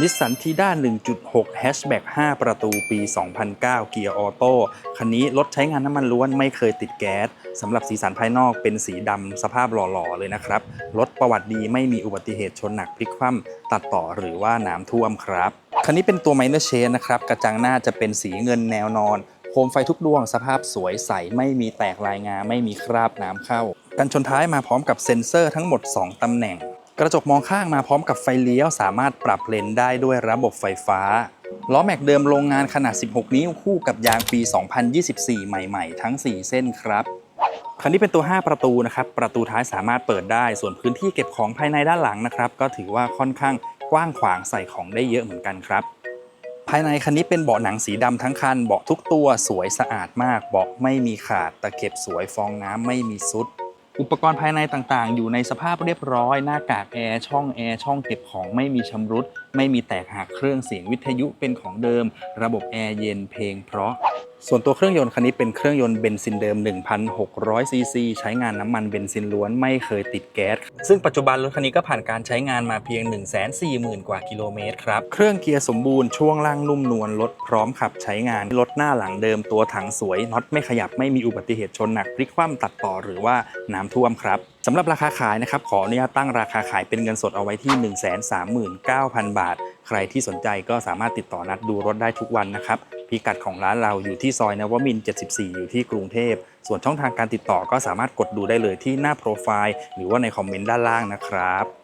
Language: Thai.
นิสสันทีด้า1.6 Hatchback 5 ประตูปี 2009 เกียร์ออโต้ คันนี้รถใช้งานน้ำมันล้วนไม่เคยติดแก๊ส สำหรับสีสันภายนอกเป็นสีดำ สภาพหล่อๆ เลยนะครับ รถประวัติดีไม่มีอุบัติเหตุชนหนักพลิกคว่ำตัดต่อหรือว่าน้ำท่วมครับ คันนี้เป็นตัว Minor Change นะครับ กระจังหน้าจะเป็นสีเงินแนวนอน โคมไฟทุกดวงสภาพสวยใส ไม่มีแตกลายงา ไม่มีคราบน้ำเข้า กันชนท้ายมาพร้อมกับเซ็นเซอร์ทั้งหมด 2ตำแหน่ง กระจกมองข้างมาพร้อมกับไฟเลี้ยว สามารถปรับเลนได้ด้วยระบบไฟฟ้า ล้อแม็กเดิมโรงงานขนาด 16 นิ้วคู่กับยางปี 2024 ใหม่ๆ ทั้ง 4 เส้นครับคันนี้เป็นตัว 5 ประตูนะครับ ประตูท้ายสามารถเปิดได้ ส่วนพื้นที่เก็บของภายในด้านหลังนะครับ ก็ถือว่าค่อนข้างกว้างขวางใส่ของได้เยอะเหมือนกันครับ ภายในคันนี้เป็นเบาะหนังสีดำทั้งคัน เบาะทุกตัวสวยสะอาดมาก เบาะไม่มีขาด ตะเข็บสวยฟองน้ำไม่มีซุด อุปกรณ์ภายในต่างๆ อยู่ในสภาพเรียบร้อย หน้ากากแอร์ช่องแอร์ช่องเก็บของไม่มีชำรุด ไม่มีแตกหักเครื่องเสียงวิทยุเป็นของเดิม ระบบแอร์เย็นเพลงเพราะ ส่วนตัวเครื่องยนต์คันนี้เป็นเครื่องยนต์เบนซินเดิม 1,600 ซีซี ใช้งานน้ำมันเบนซินล้วนไม่เคยติดแก๊ส ซึ่งปัจจุบันรถคันนี้ก็ผ่านการใช้งานมาเพียง 140,000 กว่ากิโลเมตรครับ เครื่องเกียร์สมบูรณ์ช่วงล่างนุ่มนวลรถพร้อมขับใช้งาน รถหน้าหลังเดิมตัวถังสวยน็อตไม่ขยับไม่มีอุบัติเหตุชนหนักพลิกคว่ำตัดต่อหรือว่าน้ำท่วมครับสำหรับราคาขายนะครับขออนุญาตตั้งราคาขายเป็นเงินสดเอาไว้ที่ 139,000 บาท ใครที่สนใจก็สามารถติดต่อนัดดูรถได้ทุกวันนะครับ พิกัดของร้านเราอยู่ที่ซอยนวมิน 74 อยู่ที่กรุงเทพ ส่วนช่องทางการติดต่อก็สามารถกดดูได้เลยที่หน้าโปรไฟล์ หรือว่าในคอมเมนต์ด้านล่างนะครับ